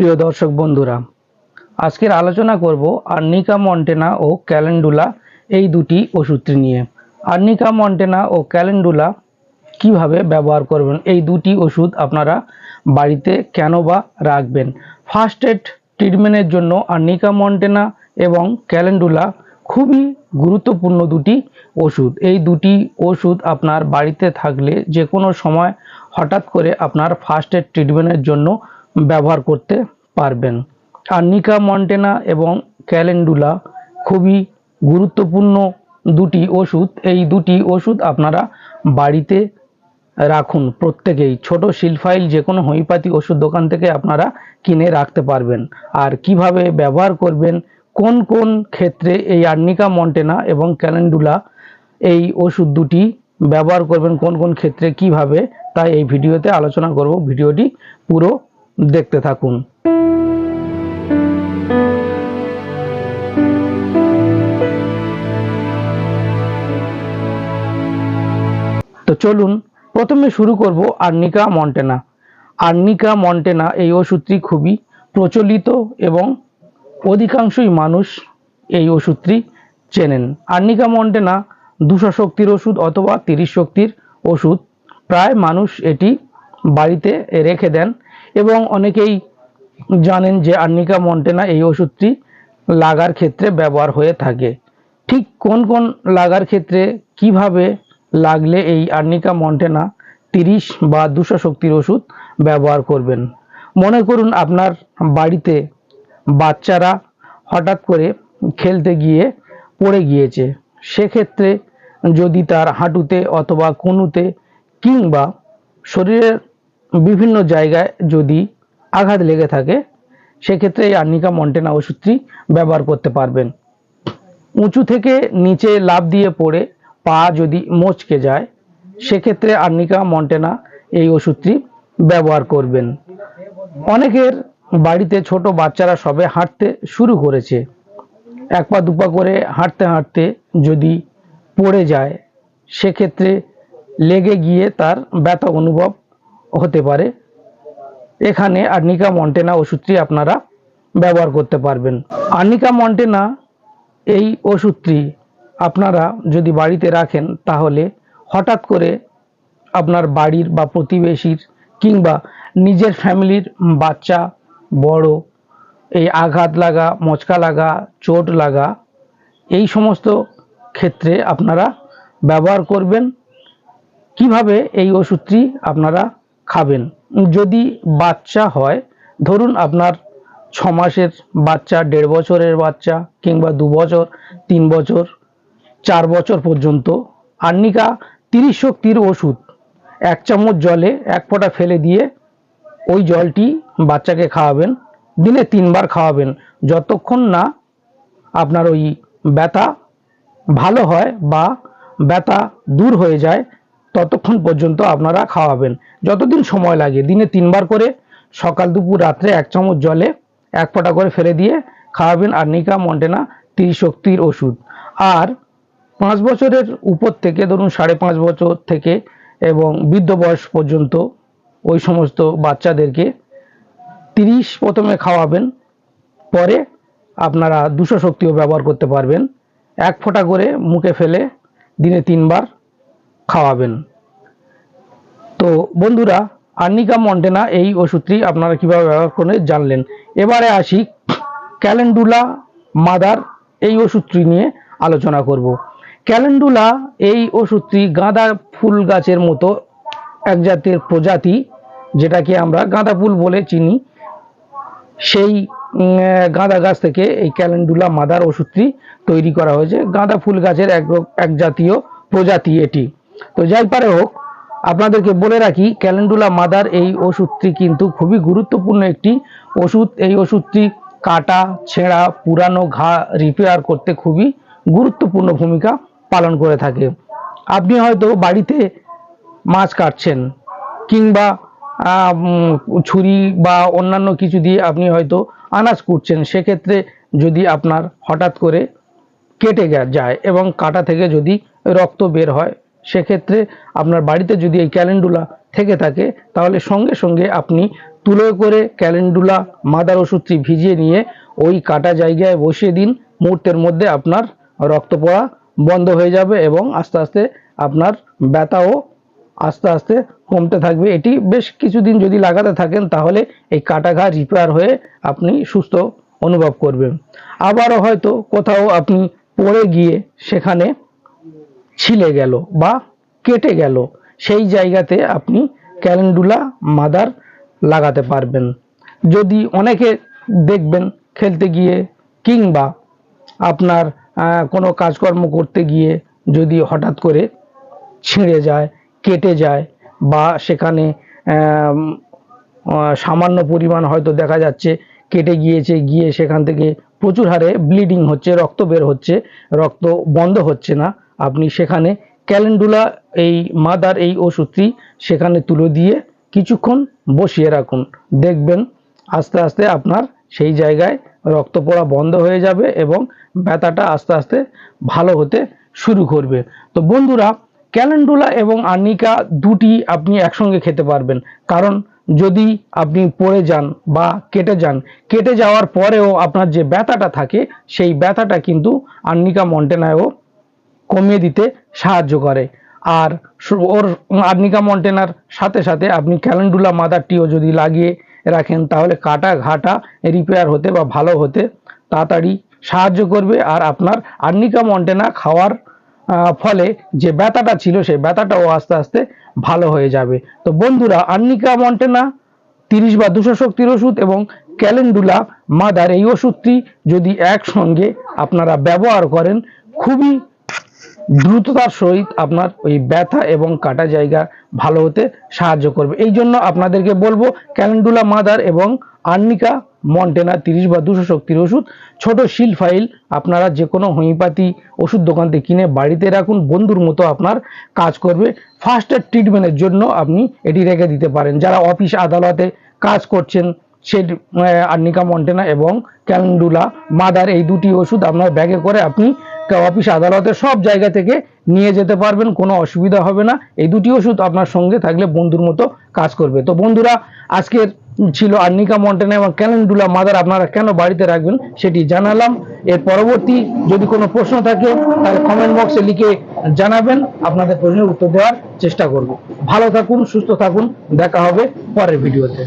প্রিয় দর্শক বন্ধুরা, আজকের আলোচনা করব আর্নিকা মন্টেনা ও ক্যালেন্ডুলা এই দুটি ওষুধটি নিয়ে। আর্নিকা মন্টেনা ও ক্যালেন্ডুলা কীভাবে ব্যবহার করবেন, এই দুটি ওষুধ আপনারা বাড়িতে কেন বা রাখবেন? ফার্স্ট এড ট্রিটমেন্টের জন্য আর্নিকা মন্টেনা এবং ক্যালেন্ডুলা খুবই গুরুত্বপূর্ণ দুটি ওষুধ। এই দুটি ওষুধ আপনার বাড়িতে থাকলে যে কোনো সময় হঠাৎ করে আপনার ফার্স্ট এড ট্রিটমেন্টের জন্য ব্যবহার করতে পারবেন। আর্নিকা মন্টেনা এবং ক্যালেন্ডুলা খুবই গুরুত্বপূর্ণ দুটি ওষুধ। এই দুটি ওষুধ আপনারা বাড়িতে রাখুন। প্রত্যেকেই ছোট শিলফাইল যে কোনো হোমিওপ্যাথি ওষুধ দোকান থেকে আপনারা কিনে রাখতে পারবেন। আর কীভাবে ব্যবহার করবেন, কোন কোন ক্ষেত্রে এই আর্নিকা মন্টেনা এবং ক্যালেন্ডুলা এই ওষুধ দুটি ব্যবহার করবেন, কোন কোন ক্ষেত্রে কীভাবে তাই এই ভিডিওতে আলোচনা করব। ভিডিওটি পুরো দেখতে থাকুন। তো চলুন, প্রথমে শুরু করব আর্নিকা মন্টেনা। আর্নিকা মন্টেনা এই ওষুধটি খুবই প্রচলিত এবং অধিকাংশই মানুষ এই ওষুধটি চেনেন। আর্নিকা মন্টেনা দুশো শক্তির ওষুধ অথবা তিরিশ শক্তির ওষুধ। প্রায় মানুষ এটি বাড়িতে রেখে দেন এবং অনেকেই জানেন যে আর্নিকা মন্টেনা এই ওষুধটি লাগার ক্ষেত্রে ব্যবহার হয়ে থাকে। ঠিক কোন কোন লাগার ক্ষেত্রে কীভাবে লাগলে এই আর্নিকা মন্টেনা তিরিশ বা দুশো শক্তির ওষুধ ব্যবহার করবেন? মনে করুন আপনার বাড়িতে বাচ্চারা হঠাৎ করে খেলতে গিয়ে পড়ে গিয়েছে। সেক্ষেত্রে যদি তার হাঁটুতে অথবা কনুতে কিংবা শরীরের বিভিন্ন জায়গায় যদি আঘাত লেগে থাকে, সেক্ষেত্রে এই আর্নিকা মন্টেনা ওষুধটি ব্যবহার করতে পারবেন। উঁচু থেকে নিচে লাফ দিয়ে পড়ে পা যদি মচকে যায়, সেক্ষেত্রে আর্নিকা মন্টেনা এই ওষুধটি ব্যবহার করবেন। অনেকের বাড়িতে ছোট বাচ্চারা সবে হাঁটতে শুরু করেছে। এক পা দুপা করে হাঁটতে হাঁটতে যদি পড়ে যায়, সেক্ষেত্রে লেগে গিয়ে তার ব্যথা অনুভব হতে পারে। এখানে আর্নিকা মন্টেনা ওষুধটি আপনারা ব্যবহার করতে পারবেন। আর্নিকা মন্টেনা এই ওষুধটি আপনারা যদি বাড়িতে রাখেন, তাহলে হঠাৎ করে আপনার বাড়ির বা প্রতিবেশীর কিংবা নিজের ফ্যামিলির বাচ্চা, বড়, এই আঘাত লাগা, মচকা লাগা, চোট লাগা, এই সমস্ত ক্ষেত্রে আপনারা ব্যবহার করবেন। কীভাবে এই ওষুধটি আপনারা খাবেন। যদি বাচ্চা হয়, ধরুন আপনার ছ মাসের বাচ্চা, দেড় বছরের বাচ্চা কিংবা দু বছর, তিন বছর, চার বছর পর্যন্ত, আর্নিকা তিরিশ শক্তির ওষুধ, এক চামচ জলে এক ফোঁটা ফেলে দিয়ে ওই জলটি বাচ্চাকে খাওয়াবেন, দিনে তিনবার খাওয়াবেন। যতক্ষণ না আপনার ওই ব্যথা ভালো হয় বা ব্যথা দূর হয়ে যায় ততক্ষণ পর্যন্ত আপনারা খাওয়াবেন। যতদিন সময় লাগে, দিনে তিনবার করে, সকাল, দুপুর, রাত্রে এক চামচ জলে এক ফোঁটা করে ফেলে দিয়ে খাওয়াবেন আর আর্নিকা মন্টেনা তিরিশ শক্তির ওষুধ। আর পাঁচ বছরের উপর থেকে, ধরুন সাড়ে পাঁচ বছর থেকে এবং বৃদ্ধ বয়স পর্যন্ত ওই সমস্ত বাচ্চাদেরকে তিরিশ প্রথমে খাওয়াবেন, পরে আপনারা দুশো শক্তিও ব্যবহার করতে পারবেন। এক ফোঁটা করে মুখে ফেলে দিনে তিনবার খাওয়াবেন। তো বন্ধুরা, আর্নিকা মন্টেনা এই ওষুধটি আপনারা কীভাবে ব্যবহার করে জানলেন। এবারে আসি ক্যালেন্ডুলা মাদার এই ওষুধটি নিয়ে আলোচনা করব। ক্যালেন্ডুলা এই ওষুধটি গাঁদা ফুল গাছের মতো এক জাতের প্রজাতি, যেটাকে আমরা গাঁদা ফুল বলে চিনি। সেই গাঁদা গাছ থেকে এই ক্যালেন্ডুলা মাদার ওষুধটি তৈরি করা হয়েছে। গাঁদা ফুল গাছের এক এক জাতীয় প্রজাতি এটি। তো যাই পারে হোক আপনাদেরকে বলে রাখি, ক্যালেন্ডুলা মাদার এই ওষুধটি কিন্তু খুবই গুরুত্বপূর্ণ একটি ওষুধ। এই ওষুধটি কাটা, ছেঁড়া, পুরানো, ঘা রিপেয়ার করতে খুবই গুরুত্বপূর্ণ ভূমিকা পালন করে থাকে। আপনি হয়তো বাড়িতে মাছ কাটছেন কিংবা ছুরি বা অন্যান্য কিছু দিয়ে আপনি হয়তো আনাজ কুটছেন, সেক্ষেত্রে যদি আপনার হঠাৎ করে কেটে যায় এবং কাটা থেকে যদি রক্ত বের হয় সেক্ষেত্রে আপনার বাড়িতে যদি এই ক্যালেন্ডুলা থেকে থাকে, তাহলে সঙ্গে সঙ্গে আপনি তুলো করে ক্যালেন্ডুলা, মাদার ওষুধটি ভিজিয়ে নিয়ে ওই কাটা জায়গায় বসিয়ে দিন। মুহূর্তের মধ্যে আপনার রক্ত পড়া বন্ধ হয়ে যাবে এবং আস্তে আস্তে আপনার ব্যথাও আস্তে আস্তে কমতে থাকবে। এটি বেশ কিছুদিন যদি লাগাতে থাকেন, তাহলে এই কাটা ঘা রিপেয়ার হয়ে আপনি সুস্থ অনুভব করবেন। আবারও হয়তো কোথাও আপনি পড়ে গিয়ে সেখানে ছিলে গেল বা কেটে গেল, সেই জায়গাতে আপনি ক্যালেন্ডুলা মাদার লাগাতে পারবেন। যদি অনেকে দেখবেন খেলতে গিয়ে কিংবা আপনার কোনো কাজকর্ম করতে গিয়ে যদি হঠাৎ করে ছিঁড়ে যায়, কেটে যায় বা সেখানে সামান্য পরিমাণ হয়তো দেখা যাচ্ছে কেটে গিয়েছে, গিয়ে সেখান থেকে প্রচুর হারে ব্লিডিং হচ্ছে, রক্ত বের হচ্ছে, রক্ত বন্ধ হচ্ছে না আপনি সেখানে ক্যালেন্ডুলা, এই মাদার, এই ওষুধটি সেখানে তুলে দিয়ে কিছুক্ষণ বসিয়ে রাখুন। দেখবেন আস্তে আস্তে আপনার সেই জায়গায় রক্ত পড়া বন্ধ হয়ে যাবে এবং ব্যথাটা আস্তে আস্তে ভালো হতে শুরু করবে। তো বন্ধুরা, ক্যালেন্ডুলা এবং আর্নিকা দুটি আপনি একসঙ্গে খেতে পারবেন। কারণ যদি আপনি পড়ে যান বা কেটে যান, কেটে যাওয়ার পরেও আপনার যে ব্যথাটা থাকে, সেই ব্যথাটা কিন্তু আর্নিকা মন্টেনায়ও কমিয়ে দিতে সাহায্য করে। আর ওর আর্নিকা মন্টেনার সাথে সাথে আপনি ক্যালেন্ডুলা মাদারটিও যদি লাগিয়ে রাখেন, তাহলে কাটা ঘাটা রিপেয়ার হতে বা ভালো হতে তাড়াতাড়ি সাহায্য করবে। আর আপনার আর্নিকা মন্টেনা খাওয়ার ফলে যে ব্যথাটা ছিল, সেই ব্যথাটাও আস্তে আস্তে ভালো হয়ে যাবে। তো বন্ধুরা, আর্নিকা মন্টেনা তিরিশ বা দুশো শক্তির ওষুধ এবং ক্যালেন্ডুলা মাদার এই ওষুধটি যদি একসঙ্গে আপনারা ব্যবহার করেন, খুবই দ্রুততার সহিত আপনার ওই ব্যথা এবং কাটা জায়গা ভালো হতে সাহায্য করবে। এই জন্য আপনাদেরকে বলব, ক্যালেন্ডুলা মাদার এবং আর্নিকা মন্টেনা তিরিশ বা দুশো শক্তির ওষুধ, ছোট শিল ফাইল আপনারা যে কোনো হোমিওপ্যাথি ওষুধ দোকান থেকে কিনে বাড়িতে রাখুন, বন্ধুর মতো আপনার কাজ করবে। ফার্স্ট এড ট্রিটমেন্টের জন্য আপনি এটি রেখে দিতে পারেন। যারা অফিস আদালতে কাজ করছেন সে আর্নিকা মন্টেনা এবং ক্যালেন্ডুলা মাদার এই দুটি ওষুধ আপনার ব্যাগে করে আপনি অফিস আদালতে সব জায়গা থেকে নিয়ে যেতে পারবেন, কোনো অসুবিধা হবে না। এই দুটি ওষুধ আপনার সঙ্গে থাকলে বন্ধুর মতো কাজ করবে। তো বন্ধুরা, আজকের ছিল আর্নিকা মন্টেনা এবং ক্যালেন্ডুলা মাদার, আপনারা কেন বাড়িতে রাখবেন সেটি জানালাম। এর পরবর্তী যদি কোনো প্রশ্ন থাকে, তাহলে কমেন্ট বক্সে লিখে জানাবেন, আপনাদের প্রশ্নের উত্তর দেওয়ার চেষ্টা করব। ভালো থাকুন, সুস্থ থাকুন, দেখা হবে পরের ভিডিওতে।